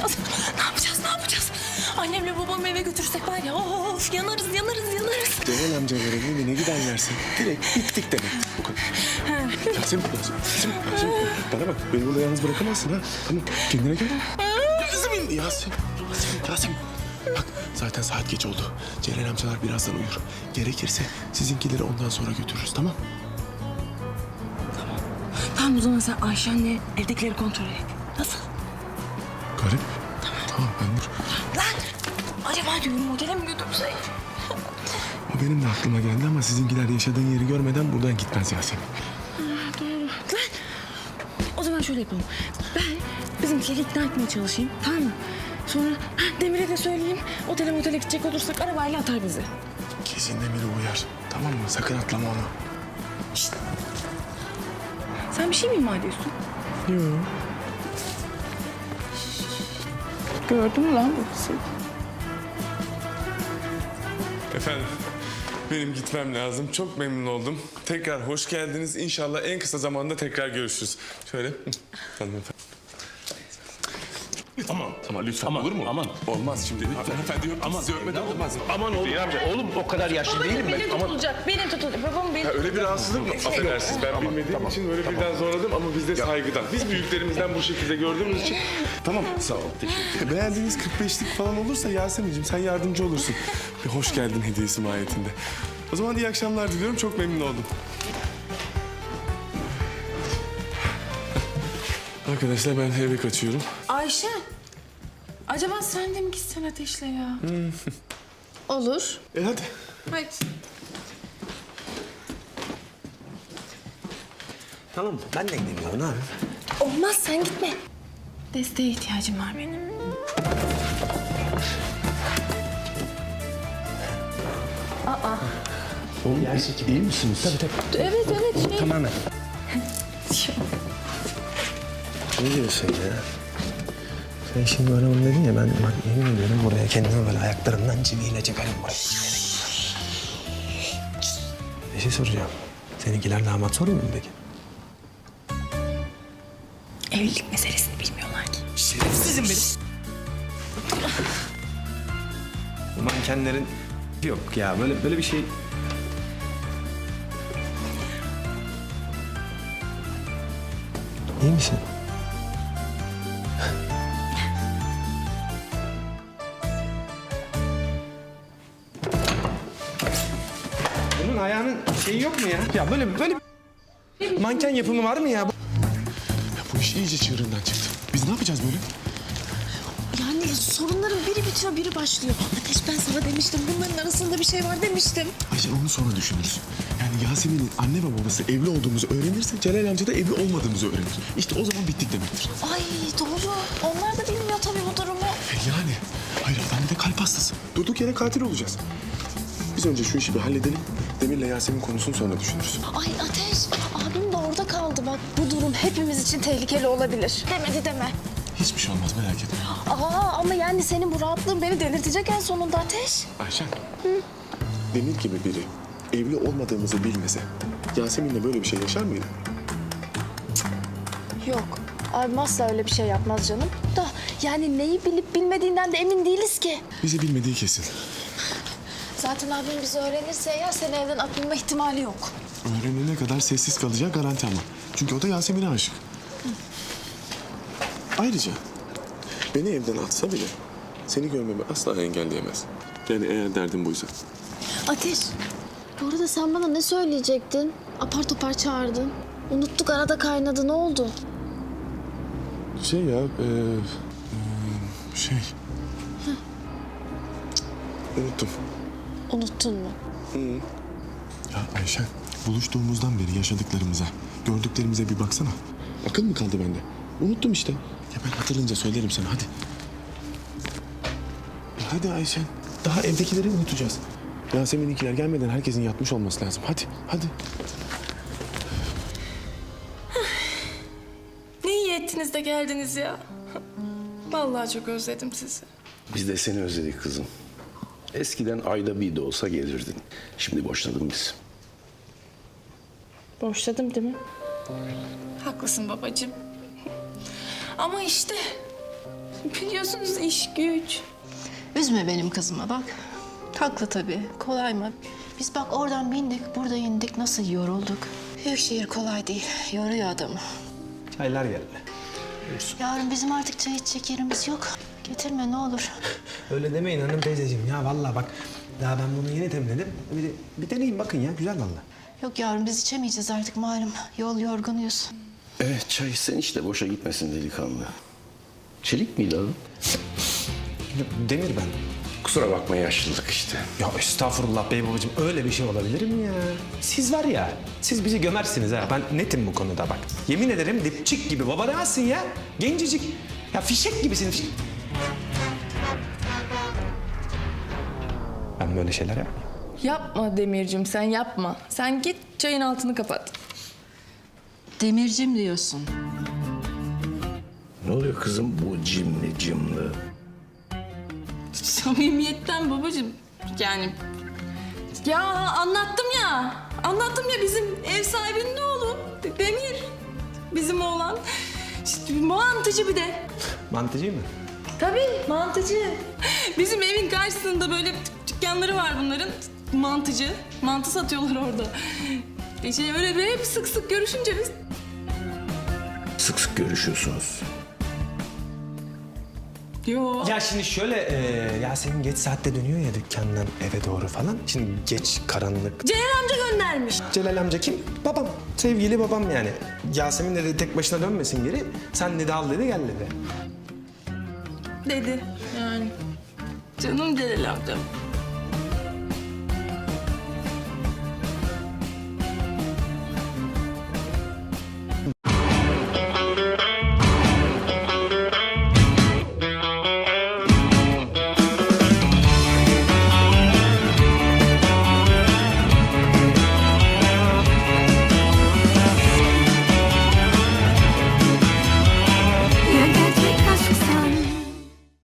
yapacağız? Ne yapacağız? Ne yapacağız? Annemle babamı eve götürsek var ya of yanarız yanarız yanarız. Celal amcaların evine giden yersin. Direkt bittik demek. Bu kadar. Yasemin, Yasemin, Yasemin, Yasemin. Bana bak, beni burada yalnız bırakamazsın ha. Tamam, kendine gel. Yasemin, Yasemin, Yasemin, Yasemin. Bak, zaten saat geç oldu. Celal amcalar birazdan uyur. Gerekirse sizinkileri ondan sonra götürürüz, tamam? Tamam o zaman sen Ayşen'le evdekileri kontrol et. Garip. Tamam, ben dur. Lan acaba diyorum otele mi götürsek? O benim de aklıma geldi ama sizinkiler yaşadığın yeri görmeden buradan gitmez Yasemin. Lan o zaman şöyle yapalım. Ben bizimkileri ikna etmeye çalışayım tamam mı? Sonra ha, Demir'e de söyleyeyim. Otele otele gidecek olursak arabayla atar bizi. Kesin Demir'i uyar. Tamam mı? Sakın atlama onu. Sen bir şey mi ima ediyorsun? Yok. Gördün mü lan babası? Efendim, benim gitmem lazım. Çok memnun oldum. Tekrar hoş geldiniz. İnşallah en kısa zamanda tekrar görüşürüz. Şöyle. Hanımefendi. Aman, aman lütfen Aman, olur mu? aman. Olmaz şimdi. Hanımefendi yok. Aman. Sizi görmeden olmaz. Aman oğlum. Oğlum o kadar yaşlı değilim ben. Beni tutulacak, beni tutulacak. Babam beni Ha, öyle bir rahatsızlık mı? Affedersiniz ben bilmediğim için böyle birden zorladım ama biz de saygıdan. Biz büyüklerimizden bu şekilde gördüğümüz için. Tamam. Sağ ol. Beğendiğiniz 45'lik falan olursa Yasemin'cim sen yardımcı olursun. Bir hoş geldin hediyesi mahiyetinde. O zaman iyi akşamlar diliyorum. Çok memnun oldum. Arkadaşlar ben eve kaçıyorum. Ayşen. Acaba sen de mi gitsen ateşle ya? Olur. E hadi. Hadi. Tamam ben de gidemiyorum abi. Olmaz sen gitme. Desteğe ihtiyacım var benim. Oğlum gerçek iyi misiniz? Tabii tabii. Evet evet. Şey... Tamamen. Ne diyorsun ya? Sen şimdi bana onu dedin ya ben bak yemin ediyorum buraya kendimi böyle ayaklarımdan çiviyle çekerim buraya. Bir şey soracağım. Seninkiler damat soruyor mu peki? Evlilik meselesini bilmiyorlar ki. Şerefsizim benim. Bu mankenlerin yok ya böyle böyle bir şey. İyi misin? Ayağının şeyi yok mu ya? Ya böyle böyle bir manken yapımı var mı ya? Ya bu iş iyice çığırından çıktı. Biz ne yapacağız böyle? Yani sorunların biri bitiyor biri başlıyor. Ateş ben sana demiştim bunların arasında bir şey var demiştim. Ayşe onu sonra düşünürüz. Yani Yasemin'in anne ve babası evli olduğumuzu öğrenirse Celal amca da evli olmadığımızı öğrenir. İşte o zaman bittik demektir. Ay doğru. Onlar da bilmiyor tabii bu durumu. E yani. Hayır adam bir de kalp hastası. Durduk yere katil olacağız. Biz önce şu işi bir halledelim. Demir'le Yasemin konusunu sonra düşünürüz. Ay Ateş abim de orada kaldı bak. Bu durum hepimiz için tehlikeli olabilir. Demedi deme. Hiçbir şey olmaz merak etme. Aa ama yani senin bu rahatlığın beni delirtecek en sonunda Ateş. Ayşen. Demir gibi biri evli olmadığımızı bilmese Yasemin'le böyle bir şey yaşar mıydı? Yok. Abim asla öyle bir şey yapmaz canım. Da yani neyi bilip bilmediğinden de emin değiliz ki. Bizi bilmediği kesin. Zaten abim bizi öğrenirse eğer seni evden atılma ihtimali yok. Öğrenene kadar sessiz kalacağı garanti ama. Çünkü o da Yasemin'e aşık. Ayrıca beni evden atsa bile seni görmemi asla engelleyemez. Yani eğer derdin buysa. Ateş, bu arada sen bana ne söyleyecektin? Apar topar çağırdın. Unuttuk arada kaynadı ne oldu? Şey ya, e, e, şey. Unuttum. Unuttun mu? Ya Ayşen, buluştuğumuzdan beri yaşadıklarımıza, gördüklerimize bir baksana. Akıl mı kaldı bende? Unuttum işte. Ya ben hatırlayınca söylerim sana, hadi. Ya hadi Ayşen, daha evdekileri unutacağız. Yasemin'inkiler gelmeden herkesin yatmış olması lazım. Hadi, hadi. Ne iyi ettiniz de geldiniz ya. Vallahi çok özledim sizi. Biz de seni özledik kızım. Eskiden ayda bir de olsa gelirdin. Şimdi boşladın biz. Boşladım değil mi? Haklısın babacığım. Ama işte Biliyorsunuz iş güç. Üzme benim kızıma bak. Haklı tabii. Kolay mı? Biz bak oradan bindik, burada indik. Nasıl yorulduk? Büyük şehir kolay değil. Yoruyor adamı. Çaylar geldi. Yarın bizim artık çay içecek yerimiz yok. Getirme ne olur. Öyle demeyin hanım teyzeciğim ya vallahi bak. Daha ben bunu yeni temledim. Bir, de, bir deneyin bakın ya güzel vallahi. Yok yavrum biz içemeyeceğiz artık malum. Yol yorgunuyuz. Evet çay sen iç de boşa gitmesin delikanlı. Çelik miydi adı? Demir ben. Kusura bakma yaşlılık işte. Ya estağfurullah bey babacığım öyle bir şey olabilir mi ya? Siz var ya, siz bizi gömersiniz ha. Ben netim bu konuda bak. Yemin ederim dipçik gibi baba demezsin ya. Gencecik. Ya fişek gibisin. fiş- Ben böyle şeyler yapmıyorum. Yapma Demircim sen yapma. Sen git çayın altını kapat. Demircim diyorsun. Ne oluyor kızım bu cimli cimli? Samimiyetten babacığım. Yani ya anlattım ya. Anlattım ya bizim ev sahibinin oğlu. Demir. Bizim oğlan. İşte mantıcı bir de. Mantıcı mı? Tabii mantıcı. Bizim evin karşısında böyle dükkanları var bunların. Mantıcı. Mantı satıyorlar orada. E şey böyle bir hep sık sık görüşünce biz Sık sık görüşüyorsunuz. Yo. Ya şimdi şöyle, e, Yasemin geç saatte dönüyor ya dükkandan eve doğru falan. Şimdi geç, karanlık. Celal amca göndermiş. Celal amca kim? Babam. Sevgili babam yani. Yasemin dedi tek başına dönmesin geri. Sen dedi al dedi gel dedi. Dedi yani. Canım Celal amcam.